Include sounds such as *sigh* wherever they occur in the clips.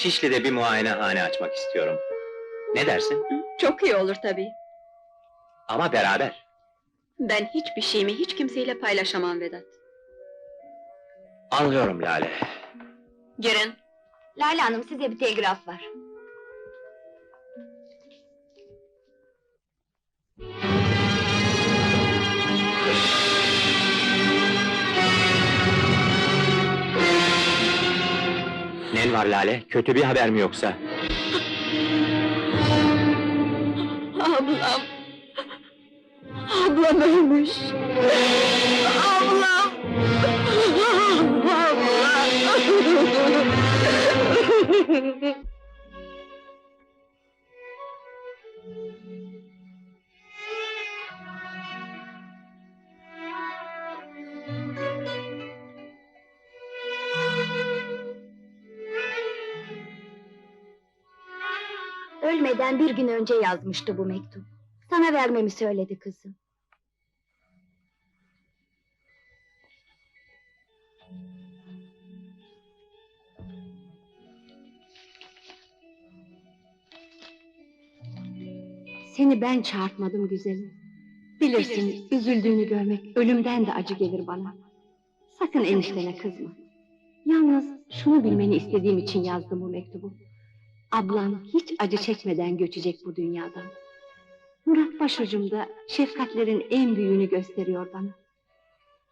Şişli'de bir muayenehane açmak istiyorum. Ne dersin? Çok iyi olur tabii. Ama beraber. Ben hiçbir şeyimi hiç kimseyle paylaşamam Vedat. Anlıyorum Lale. Girin. Lale Hanım size bir telgraf var. Var Lale? Kötü bir haber mi yoksa? Ablam. Ablam ölmüş. Ablam. Ablam. Ölmeden bir gün önce yazmıştı bu mektup. Sana vermemi söyledi kızım. Seni ben çağırtmadım güzelim. Bilirsin, üzüldüğünü görmek ölümden de acı gelir bana. Sakın eniştene kızma. Yalnız şunu bilmeni istediğim için yazdım bu mektubu. Ablam hiç acı çekmeden göçecek bu dünyadan. Murat başucumda şefkatlerin en büyüğünü gösteriyor bana.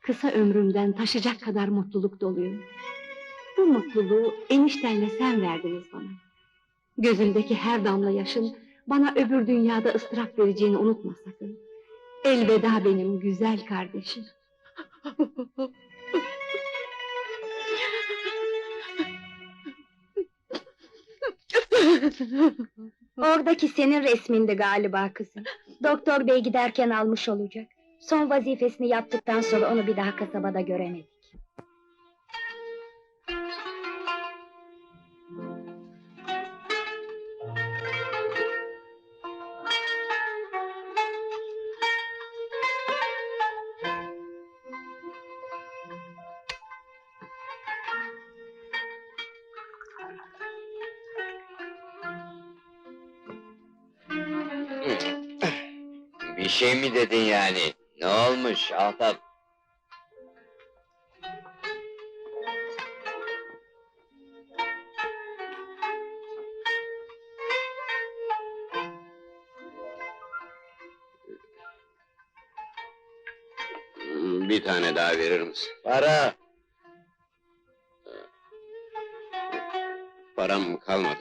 Kısa ömrümden taşacak kadar mutluluk doluyum. Bu mutluluğu eniştenle sen verdiniz bana. Gözündeki her damla yaşın bana öbür dünyada ıstırap vereceğini unutma sakın. Elveda benim güzel kardeşim. *laughs* *laughs* Oradaki senin resmindi galiba kızım. Doktor bey giderken almış olacak. Son vazifesini yaptıktan sonra onu bir daha kasabada göremedik. Bir şey mi dedin yani? Ne olmuş? Hmm, Bir tane daha verir misin? Para! Param kalmadı.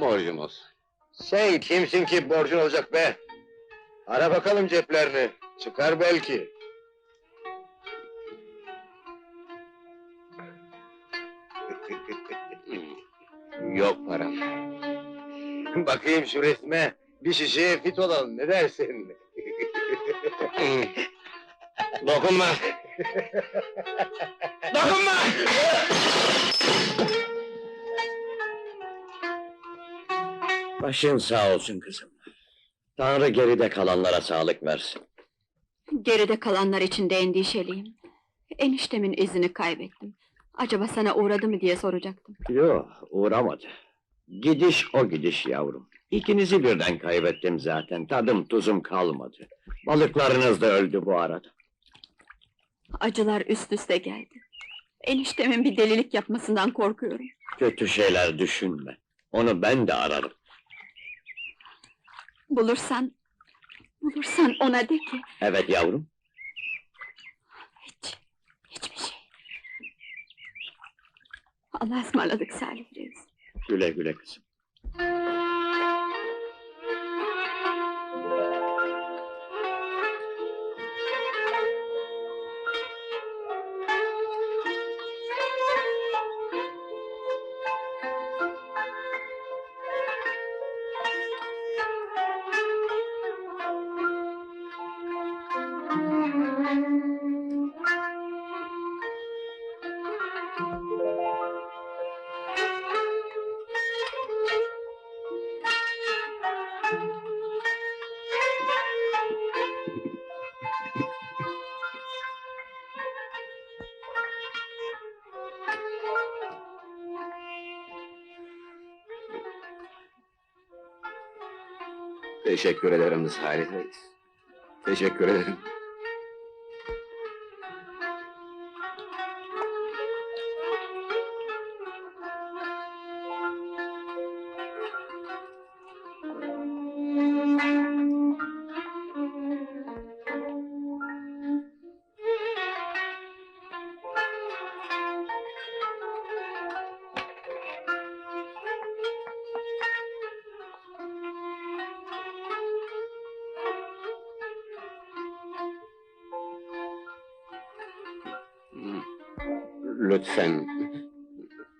Borcum olsun. Sen kimsin ki borcun olacak be? Ara bakalım ceplerini. Çıkar belki. *laughs* Yok param. Bakayım şu resme. Bir şişeye fit olalım. Ne dersin? *laughs* Dokunma! *laughs* Dokunma! Başın sağ olsun kızım. Tanrı geride kalanlara sağlık versin. Geride kalanlar için de endişeliyim. Eniştemin izini kaybettim. Acaba sana uğradı mı diye soracaktım. Yok, uğramadı. Gidiş o gidiş yavrum. İkinizi birden kaybettim zaten. Tadım tuzum kalmadı. Balıklarınız da öldü bu arada. Acılar üst üste geldi. Eniştemin bir delilik yapmasından korkuyorum. Kötü şeyler düşünme. Onu ben de ararım. Bulursan... Bulursan ona de ki... Evet yavrum. Hiç... Hiçbir şey. Allah'a ısmarladık Salih Reis. Güle güle kızım. Teşekkür ederim Salih Reis. Teşekkür ederim. Lütfen.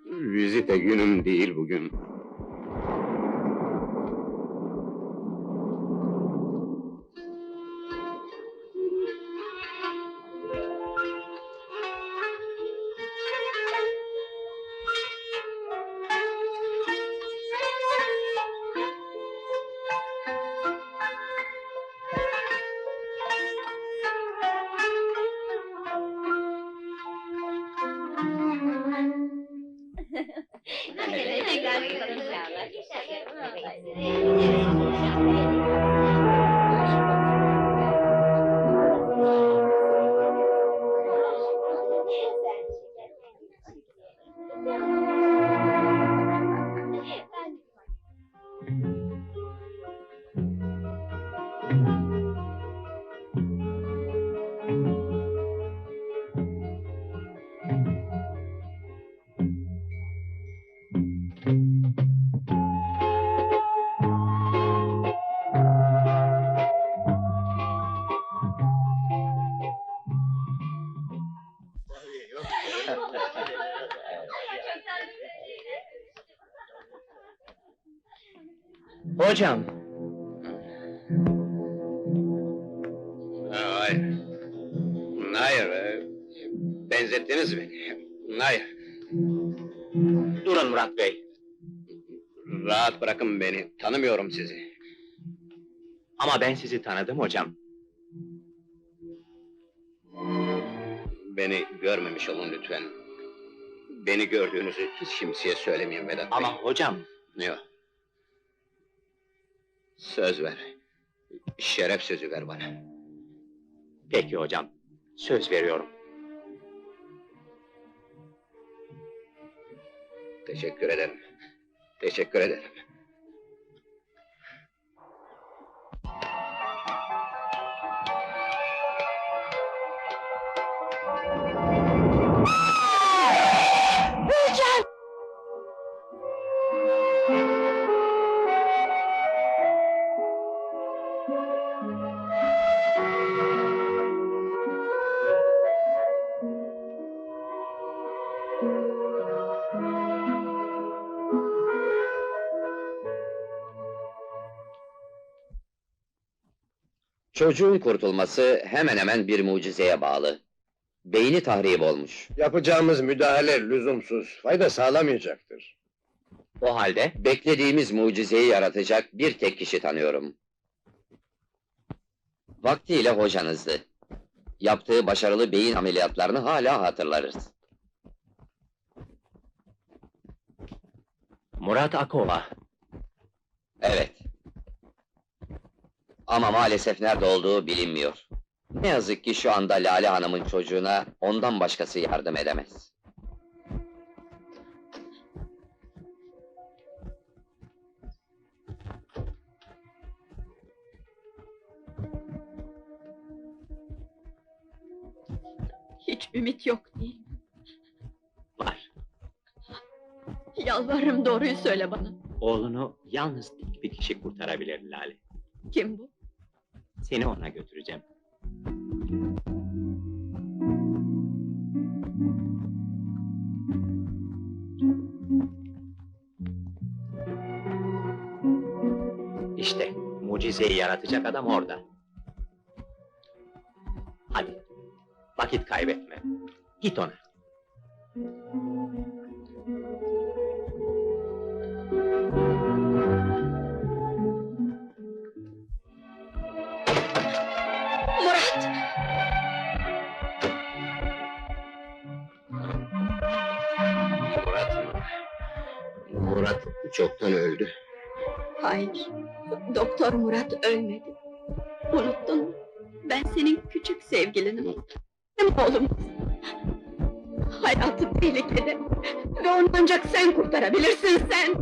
Vizite günüm değil bugün. Hocam, Hayır. Hayır. e, Benzettiniz beni. Hayır. durun Murat Bey. Rahat bırakın beni. Tanımıyorum sizi. Ama ben sizi tanıdım hocam. Beni görmemiş olun lütfen. Beni gördüğünüzü hiç kimseye söylemeyin Vedat Bey. Ama hocam, Yok. Söz ver. Şeref sözü ver bana. peki hocam. Söz veriyorum. Teşekkür ederim. Teşekkür ederim. Çocuğun kurtulması hemen hemen bir mucizeye bağlı. Beyni tahrip olmuş. Yapacağımız müdahale lüzumsuz. Fayda sağlamayacaktır. O halde Beklediğimiz mucizeyi yaratacak bir tek kişi tanıyorum. Vaktiyle hocanızdı. Yaptığı başarılı beyin ameliyatlarını hala hatırlarız. Murat Akova. Evet. Ama maalesef nerede olduğu bilinmiyor. Ne yazık ki şu anda Lale Hanım'ın çocuğuna ondan başkası yardım edemez. Ümit yok değil mi? Var. Yalvarırım doğruyu söyle bana. Oğlunu yalnız tek bir kişi kurtarabilir Lale. Kim bu? Seni ona götüreceğim. İşte mucizeyi yaratacak adam orada. Vakit kaybetme. Git ona. Murat! Murat mı? Murat çoktan öldü. Hayır, Doktor Murat ölmedi. Unuttun mu? Ben senin küçük sevgilinim. Benim oğlum. Hayatı tehlikede. Ve onu ancak sen kurtarabilirsin sen!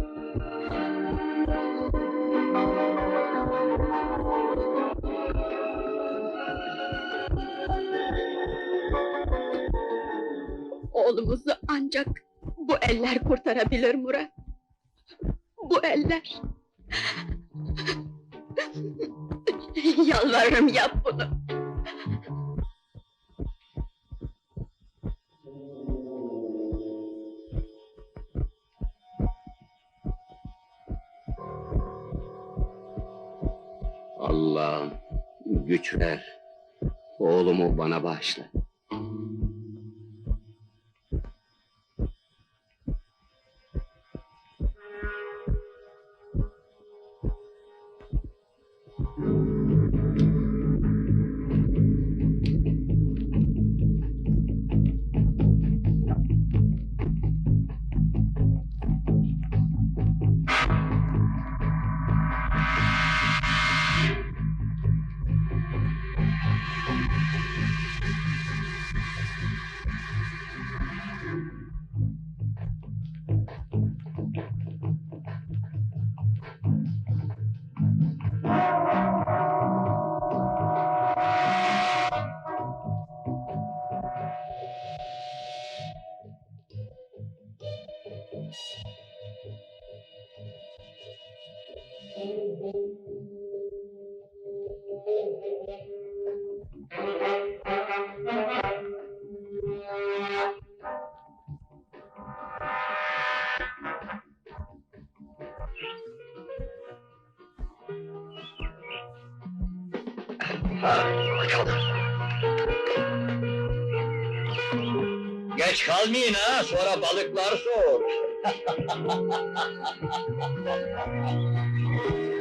Oğlumuzu ancak bu eller kurtarabilir Murat. Bu eller. Yalvarırım yap bunu. Güç ver. Oğlumu bana bağışla. Geç kalmayın ha, sonra balıklar soğur. *laughs* Thank you.